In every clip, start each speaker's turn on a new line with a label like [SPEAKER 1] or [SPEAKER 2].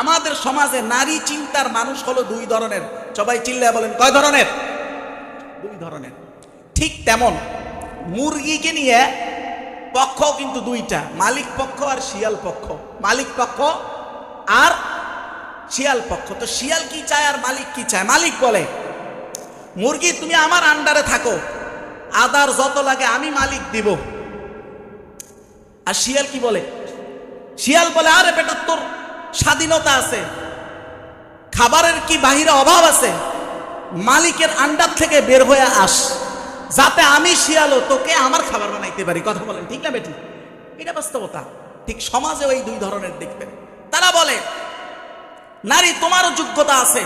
[SPEAKER 1] আমাদের সমাজে নারী চিন্তার মানুষ হলো দুই ধরনের। সবাই চিল্লায় বলেন, কয় ধরনের? দুই ধরনের। ঠিক তেমন মুরগিকে নিয়ে পক্ষ কিন্তু দুইটা, মালিক পক্ষ আর শিয়াল পক্ষ। মালিক পক্ষ আর শিয়াল পক্ষ। তো শিয়াল কি চায় আর মালিক কি চায়? মালিক বলে, মুরগি, তুমি আমার আন্ডারে থাকো, আদার যত লাগে আমি মালিক দিব। আর শিয়াল কি বলে? শিয়াল বলে, আরে বেটা, তোর স্বাধীনতা আছে। খাবারের কি বাহিরে অভাব আছে? মালিকের আন্ডার থেকে বের হয়ে আস। যাতে আমি শিয়ালো তোকে আমার খাবার বানাইতে পারি। কথা বলেন, ঠিক না বেটি? এটা বাস্তবতা। ঠিক সমাজে ওই দুই ধরনের দেখবেন। তারা বলে, নারী, তোমারও যোগ্যতা আছে।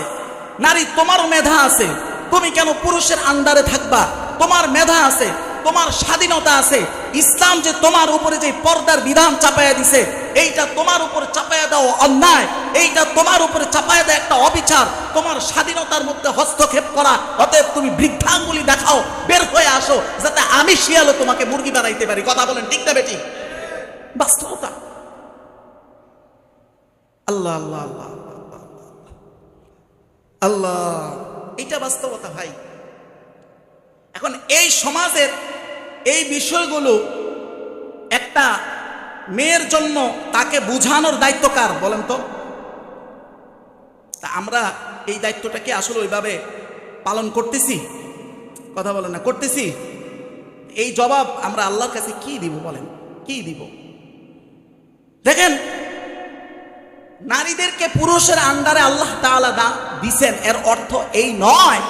[SPEAKER 1] নারী, তোমারও মেধা আছে। তুমি কেন পুরুষের আন্ডারে থাকবা? তোমার মেধা আছে। তোমার স্বাধীনতা আছে। ইসলাম যে তোমার উপরে যে পর্দার বিধান চাপায়া দিছে এইটা তোমার উপরে চাপায়া দাও অন্যায় এইটা তোমার উপরে চাপায়া দেয় একটা অবিচার। তোমার স্বাধীনতার মধ্যে হস্তক্ষেপ করা অতএব তুমি বৃদ্ধাঙ্গুলি দেখাও বের হয়ে আসো যাতে আমি শিয়ালও তোমাকে মুরগি বানাইতে পারি। কথা বলেন ঠিক না বেটি? বাস্তবতা। আল্লাহ আল্লাহ আল্লাহ আল্লাহ, এটা বাস্তবতা ভাই। এখন এই সমাজের এই বিষয়গুলো একটা মেয়ের জন্য তাকে বুঝানোর দায়িত্ব কার, বলেন তো? তা আমরা এই দায়িত্বটাকে আসলে ওইভাবে পালন করতেছি? কথা বলেন না, করতেছি? এই জবাব আমরা আল্লাহর কাছে কি দিব বলেন? কি দিব? দেখেন, নারীদেরকে পুরুষের আন্ডারে আল্লাহ তাআলা দা দিছেন, এর অর্থ এই নয়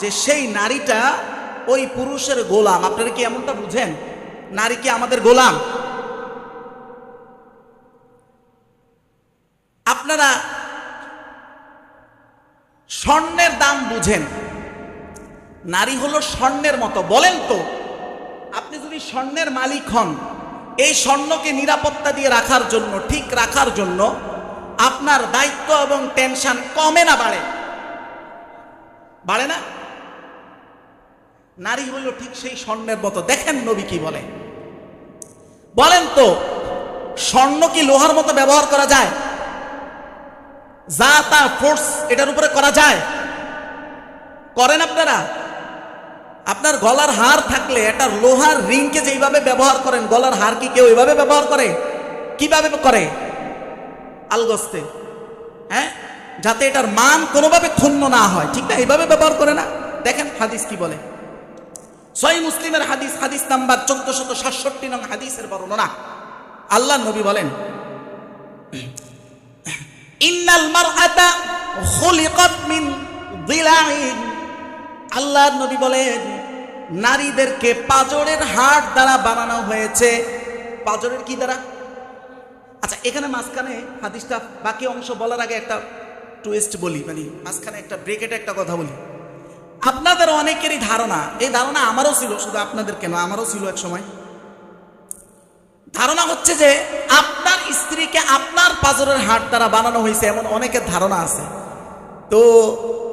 [SPEAKER 1] যে সেই নারীটা ওই পুরুষের গোলাম। আপনারা কি এমনটা বুঝেন? নারী কি আমাদের গোলাম? আপনারা স্বর্ণের দাম বুঝেন। নারী হলো স্বর্ণের মতো। বলেন তো, আপনি যদি স্বর্ণের মালিক হন, এই স্বর্ণকে নিরাপত্তা দিয়ে রাখার জন্য, ঠিক রাখার জন্য আপনার দায়িত্ব এবং টেনশন কমে না, বাড়ে। বাড়ে না? নারী হলো ঠিক সেই স্বর্ণের মতো। দেখেন নবী কি বলে। বলেন তো, স্বর্ণ কি লোহার মতো ব্যবহার করা যায়? যা তা ফোর্স এটার উপরে করা যায়। করেন আপনারা? আপনার গলার হার থাকলে একটা লোহার রিংকে যেইভাবে ব্যবহার করেন, গলার হার কি কেউ এইভাবে ব্যবহার করে? কীভাবে করে? আলগস্তে। হ্যাঁ? যাতে এটার মান কোনোভাবে ক্ষুণ্ণ না হয়। ঠিক না? এইভাবে ব্যবহার করে না? দেখেন হাদিস কি বলে। সই মুসলিমের হাদিস হাদিস নাম্বার চোদ্দ শত সাতষট্টি নং হাদিসের বর্ণনা। আল্লাহ নবী বলেন ইন্নাল মারআতা খুলিকাত মিন দিলাইন। আল্লাহ নবী বলেন, নারীদেরকে পাজরের হাট দ্বারা বানানো হয়েছে। পাজরের কি দ্বারা? আচ্ছা এখানে মাঝখানে হাদিসটা বাকি অংশ বলার আগে একটা টুইস্ট বলি মানে মাঝখানে একটা ব্রেকেটে একটা কথা বলি। আপনাদের অনেকেরই ধারণা, এই ধারণা আমারও ছিল, শুধু আপনাদের কেন? আমারও ছিল এক সময়। ধারণা হচ্ছে যে আপনার স্ত্রীকে আপনার পাজরের হাট দ্বারা বানানো হয়েছে এমন অনেকের ধারণা আছে। তো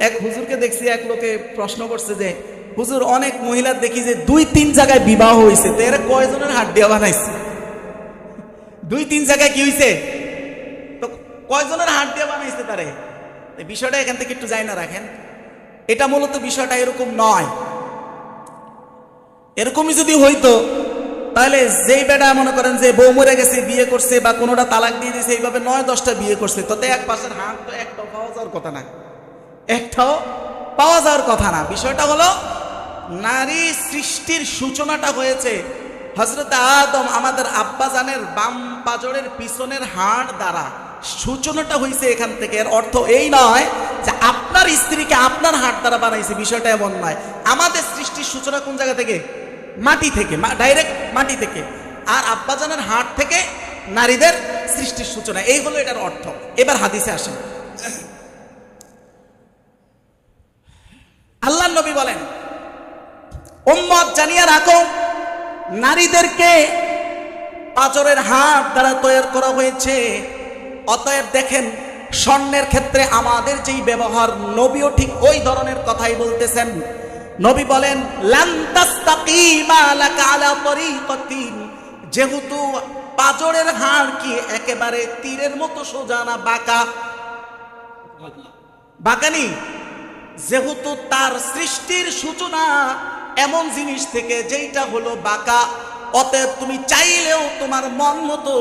[SPEAKER 1] এক হুজুরকে দেখছি, এক লোকে প্রশ্ন করছে যে, হুজুর, অনেক মহিলার দেখি যে দুই তিন জায়গায় বিবাহ হয়েছে, তো এরা কয়জনের হাট দিয়ে বানাইছে? দুই তিন জায়গায় কি হয়েছে তো কয়জনের হাট দিয়ে বানাইছে তারে? বিষয়টা এখান থেকে একটু যাই না রাখেন। এটা মূলত বিষয়টা এরকম নয়। এরকমই যদি হইতো তাহলে যেই বেটা মনে করেন যে বউ মরে গেছে, বিয়ে করছে বা কোনোটা তালাক দিয়ে দিয়েছে, এইভাবে নয়, দশটা বিয়ে করছে, তাতে এক পাশের হাত, তো একটাও পাওয়া যাওয়ার কথা না। একটাও পাওয়া যাওয়ার কথা না। বিষয়টা হলো, নারী সৃষ্টির সূচনাটা হয়েছে হজরত আদম আমাদের আব্বাজানের বাম পাজরের পিছনের হাড় দ্বারা। সূচনাটা হয়েছে এখান থেকে। এর অর্থ এই নয় যে আপনার স্ত্রীকে আপনার হাট দ্বারা বানাইছে, বিষয়টা এমন নয়। আমাদের সৃষ্টির সূচনা কোন জায়গা থেকে? মাটি থেকে ডাইরেক্ট মাটি থেকে। আর আব্বাজানের হাট থেকে নারীদের সৃষ্টির সূচনা। এই হলো এটার অর্থ। এবার হাদিসে আসেন। আল্লাহ নবী বলেন, উম্মত জানিয়ে রাখো, নারীদেরকে পাচরের হাত দ্বারা তৈরি করা হয়েছে। অতএব দেখেন, স্বর্ণের ক্ষেত্রে আমাদের যেই ব্যবহার, নবীও ঠিক ওই ধরনের কথাই বলতেছেন। নবী বলেন যেহেতু পাজরের হাড় কি একেবারে তীরের মতো সোজা না বাঁকা? বাঁকানি যেহেতু তার সৃষ্টির সূচনা এমন জিনিস থেকে যেইটা হলো বাঁকা, অতএব তুমি চাইলেও তোমার মন মতো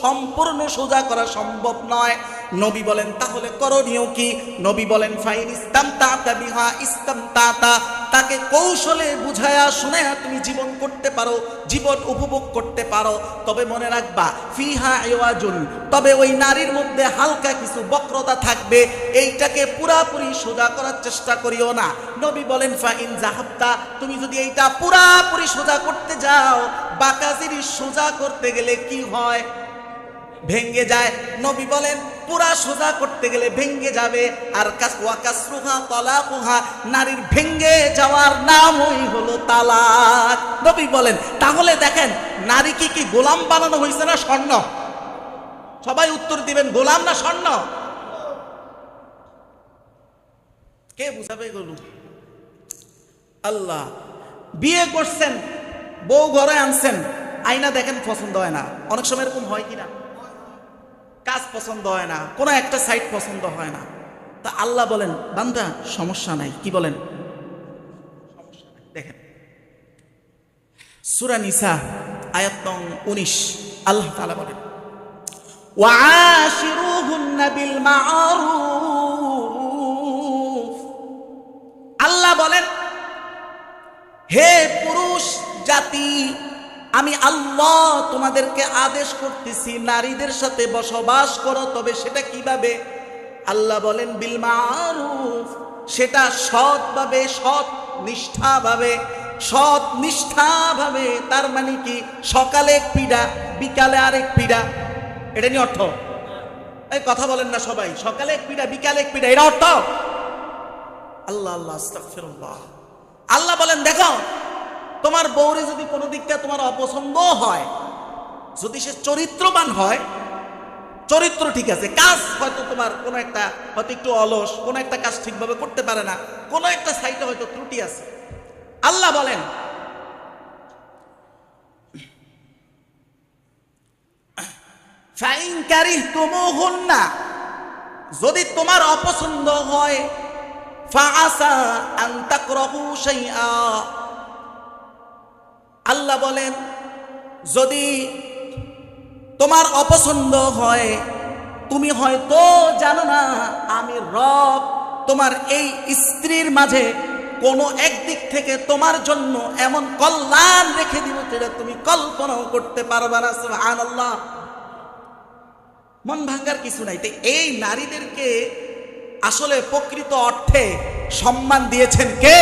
[SPEAKER 1] সম্পূর্ণ সোজা করা সম্ভব নয়। নবী বলেন, তাহলে করণীয় কি? নবী বলেন, ফাইন ইস্তাম তাতা বিহা ইস্তাম তাতা তাকে কৌশলে বুঝায়া, শুনায়া তুমি জীবন করতে পারো, জীবন উপভোগ করতে পারো। তবে মনে রাখবা, ফিহা এওয়াজুন তবে ওই নারীর মধ্যে হালকা কিছু বক্রতা থাকবে, এইটাকে পুরাপুরি সোজা করার চেষ্টা করিও না। নবী বলেন, ফাইন জাহাবতা, তুমি যদি এইটা পুরাপুরি সোজা করতে যাও, বাঁকা জিনিস সোজা করতে গেলে কি হয়? ভেঙ্গে যায়। নবী বলেন পুরা সোজা করতে গেলে ভেঙ্গে যাবে। আর নারীর ভেঙ্গে যাওয়ার নামই হলো তালাক। নবী বলেন, তাহলে দেখেন, নারী কি কি গোলাম বানানো হয়েছে না স্বর্ণ? সবাই উত্তর দিবেন, গোলাম না স্বর্ণ? কে বুঝাবে গলু আল্লাহ। বিয়ে করছেন, বউ ঘরে আনছেন। আয়না দেখেন, পছন্দ হয় না। অনেক সময় এরকম হয় কিনা? কাজ পছন্দ হয় না, কোনো একটা সাইট পছন্দ হয় না। তা আল্লাহ বলেন, বান্দা, সমস্যা নাই। কি বলেন। দেখেন। সুরা নিসা, আয়াত উনিশ, আল্লাহ তাআলা বলেন আল্লাহ বলেন, হে পুরুষ, জাতি আমি আল্লাহ তোমাদেরকে আদেশ করতেছি, নারীদের সাথে বসবাস করো, তবে সেটা কীভাবে? আল্লাহ বলেন, বিল মারুফ। সেটা সৎভাবে, সৎ নিষ্ঠাভাবে সৎ নিষ্ঠাভাবে। তার মানে কি? সকালে এক পীড়া, বিকালে আরেক পীড়া। এটা নিয়ে অর্থ? এই কথা বলেন না সবাই। সকালে এক পীড়া, বিকালে এক পীড়া, এটা অর্থ? আল্লাহ আল্লাহ আল্লাহ বলেন, দেখো তোমার বউরে যদি কোনো দিকটা তোমার অপছন্দ হয়, যদি সে চরিত্রবান হয়, চরিত্র ঠিক আছে, কাজ হয়তো তোমার কোনো একটা হয়তো একটু অলস, কোনো একটা কাজ ঠিকভাবে করতে পারে না, কোনো একটা সাইডে হয়তো ত্রুটি আছে। আল্লাহ বলেন যদি তোমার অপছন্দ হয় আল্লাহ বলেন, যদি তোমার অপছন্দ হয়, তুমি হয়তো জানো না, আমি রব, তোমার এই স্ত্রীর মাঝে কোনো একদিক থেকে তোমার জন্য এমন কল্যাণ রেখে দিব যেটা তুমি কল্পনাও করতে পারবে না, সুবহানাল্লাহ। মন ভাঙ্গার কিছু নাই। এই নারীদেরকে আসলে প্রকৃত অর্থে সম্মান দিয়েছেন কে?